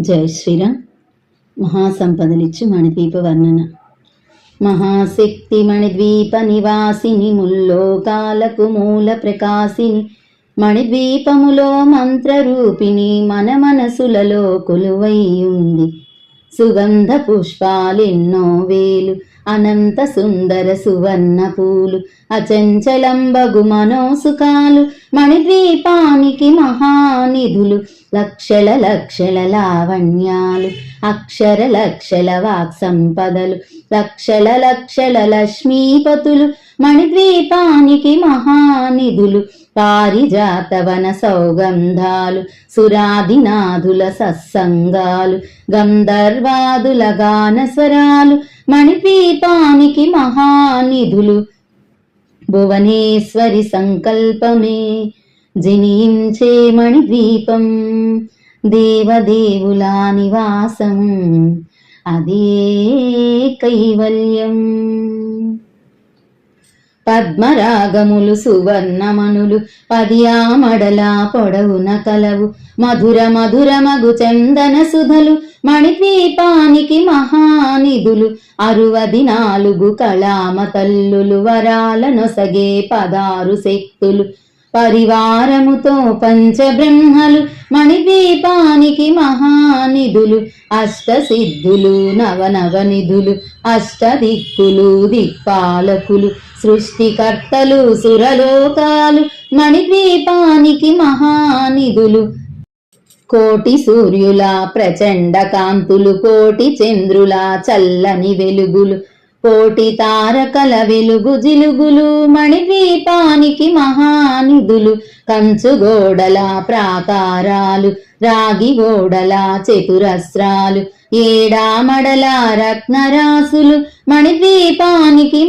జై శ్రీరామ్. మహాసంపదలిచ్చు మణిద్వీప వర్ణన. మహాశక్తి మణిద్వీప నివాసిని ముల్లోకాలకు మూల ప్రకాశిని మణిద్వీపములో మంత్రరూపిణి మన మనసులలో కొలువై ఉంది. సుగంధ పుష్పాలెన్నో వేలు అనంత సుందర సువర్ణ పూలు అచంచలంబగు మనోసుకాలు మణిద్వీపానికి మహానిధులు లక్షల లక్షల లావణ్యాలు అక్షర లక్షల వాక్ సంపదలు లక్షల లక్షల లక్ష్మీపతులు మణిద్వీపానికి మహానిధులు పారిజాతవన సౌగంధాలు సురాదినాథుల సత్సంగాలు గంధర్వాదుల గానస్వరాలు మణిద్వీపానికి మహానిధులు భువనేశ్వరి సంకల్పమే జనించే మణిద్వీపం దేవదేవుల నివాసం అదే కైవల్యం. పద్మరాగములు సువర్ణమణులు పదియామడలా పొడవున కలవు. మధుర మధుర మగు చందన సుధలు మణిద్వీపానికి మహానిధులు. అరువది నాలుగు కళామ తల్లులు వరాల నొసగే పదారు శక్తులు. పరివారముతో పంచబ్రహ్మలు మణిద్వీపానికి మహానిధులు. అష్టసిద్ధులు నవనవనిధులు అష్టదిక్కులు దిక్పాలకులు. సృష్టికర్తలు సురలోకాలు మణిద్వీపానికి మహానిధులు. కోటి సూర్యుల ప్రచండ కాంతులు కోటి చంద్రుల చల్లని వెలుగులు. కోటి తారకల వెలుగు జిలుగులు మణిద్వీపానికి మహానిధులు. కంచు గోడల ప్రాకారాలు రాగి గోడల చతురస్రాలు. ఏడామడల రత్నరాసులు మణిద్వీపానికి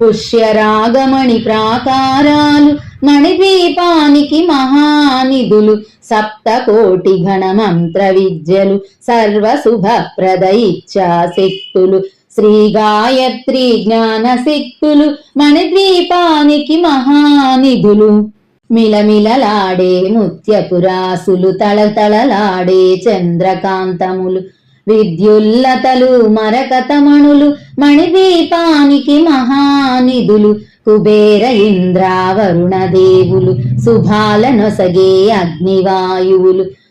పుష్యరాగమణి ప్రాకారాలు మణిదీపానికి మహానిధులు సప్త కోటి గణ మంత్ర విద్యలు సర్వ శుభప్రద శ్రీ గాయత్రి జ్ఞాన శక్తులు మణిద్వీపానికి మహానిధులు. మిలమిలలాడే ముత్యపురాసులు తళతళలాడే చంద్రకాంతములు విద్యుల్లతలు మరకతమణులు మణిదీపానికి మహానిధులు కుబేర ఇంద్రావరుణ దేవులు శుభాలనొసగే అగ్నివాయువులు.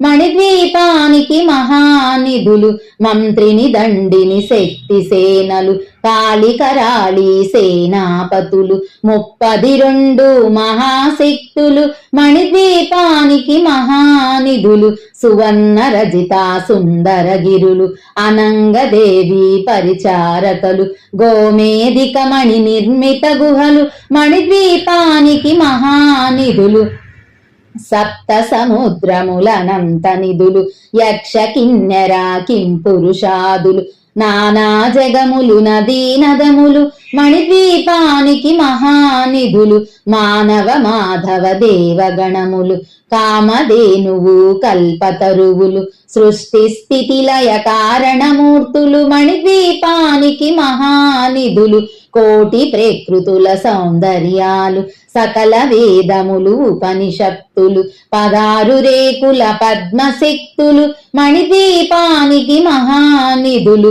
మణిద్వీపానికి మహానిధులు మంత్రిని దండిని శక్తి సేనలు కాళికరాళి సేనాపతులు ముప్పది రెండు మహాశక్తులు మణిద్వీపానికి మహానిధులు సువర్ణ రజిత సుందర గిరులు అనంగదేవి పరిచారకలు గోమేదిక మణి నిర్మిత గుహలు మణిద్వీపానికి మహానిధులు. సప్త సముద్రములనంత నిధులు యక్ష కిన్నెర కిం పురుషాదులు నానా జగములు నదీ నదములు మణిద్వీపానికి మహానిధులు మానవ మాధవ దేవగణములు కామధేనువు కల్పతరువులు సృష్టి స్థితి లయ కారణమూర్తులు మణిద్వీపానికి మహానిధులు కోటి ప్రకృతుల సౌందర్యాలు సకల వేదములు ఉపనిషత్తులు పదారు రేకుల పద్మశక్తులు మణిదీపానికి మహానిధులు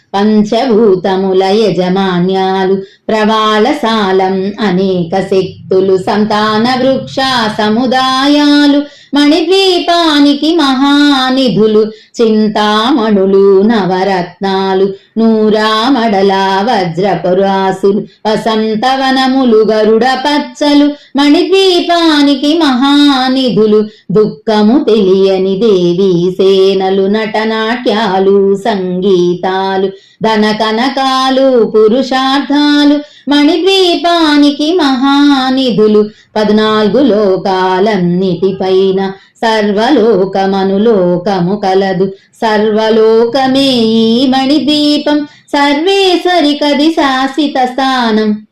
పంచభూతముల యజమాన్యాలు ప్రవాళసాలం అనేక శక్తులు సంతాన వృక్ష సముదాయాలు మణిద్వీపానికి మహానిధులు చింతామణులు నవరత్నాలు నూరామడల వజ్రపురాసులు వసంతవనములు గరుడ పచ్చలు మణిద్వీపానికి మహానిధులు దుఃఖము తెలియని దేవీ సేనలు నటనాట్యాలు సంగీతాలు ధన కనకాలు పురుషార్థాలు మణిద్వీపానికి మహానిధులు పద్నాలుగు లోకాలన్నిటిపైన సర్వలోకమనులోకము కలదు. సర్వలోకమే ఈ మణిద్వీపం సర్వేశ్వరి కది శాసిత స్థానం.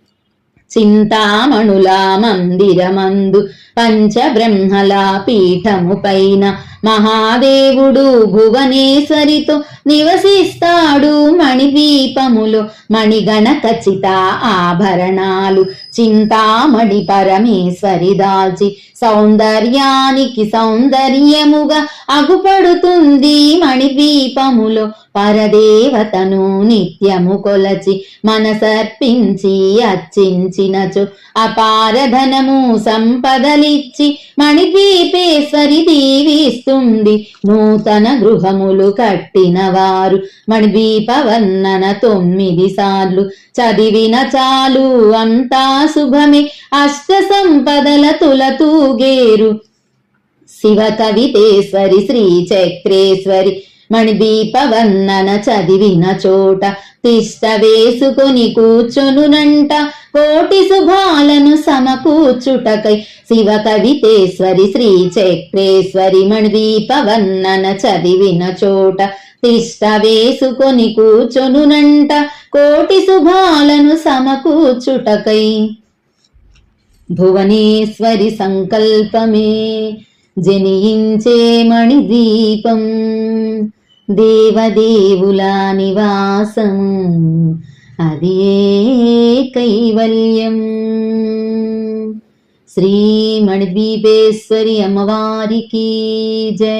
చింతామణుల మందిరమందు పంచబ్రహ్మల పీఠము పైన మహాదేవుడు భువనేశ్వరితో నివసిస్తాడు మణిదీపములు మణిగణ ఖచ్చిత ఆభరణాలు. చింతామణి పరమేశ్వరి దాల్చి సౌందర్యానికి సౌందర్యముగా అగుపడుతుంది మణిదీపములు. పరదేవతను నిత్యము కొలచి మనసర్పించి అర్చించినచు అపారధనము సంపదలిచ్చి మణిద్వీపేశ్వరి దీవిస్తుంది. నూతన గృహములు కట్టిన వారు మణిద్వీపవర్ణన తొమ్మిది సార్లు. చదివిన చాలు అంతా శుభమే. అష్ట సంపదల తులతూగేరు. శివ కవితేశ్వరి శ్రీ చక్రేశ్వరి మణిదీప చదివిన చోట తిష్ట వేసుకొని కూర్చొనునంట కోటి శుభాలను సమకూర్చుటకై శివ కవితేశ్వరి శ్రీ చక్రేశ్వరి మణిదీప చదివిన చోట తిష్ట వేసుకొని కూర్చొనునంట కోటి శుభాలను సమకూర్చుటకై. భువనేశ్వరి సంకల్పమే జనియించే మణిదీపం. దేవదేవుల నివాసము అది కైవల్యం శ్రీ మణిద్వీపేశ్వరి అమ్మవారికి జై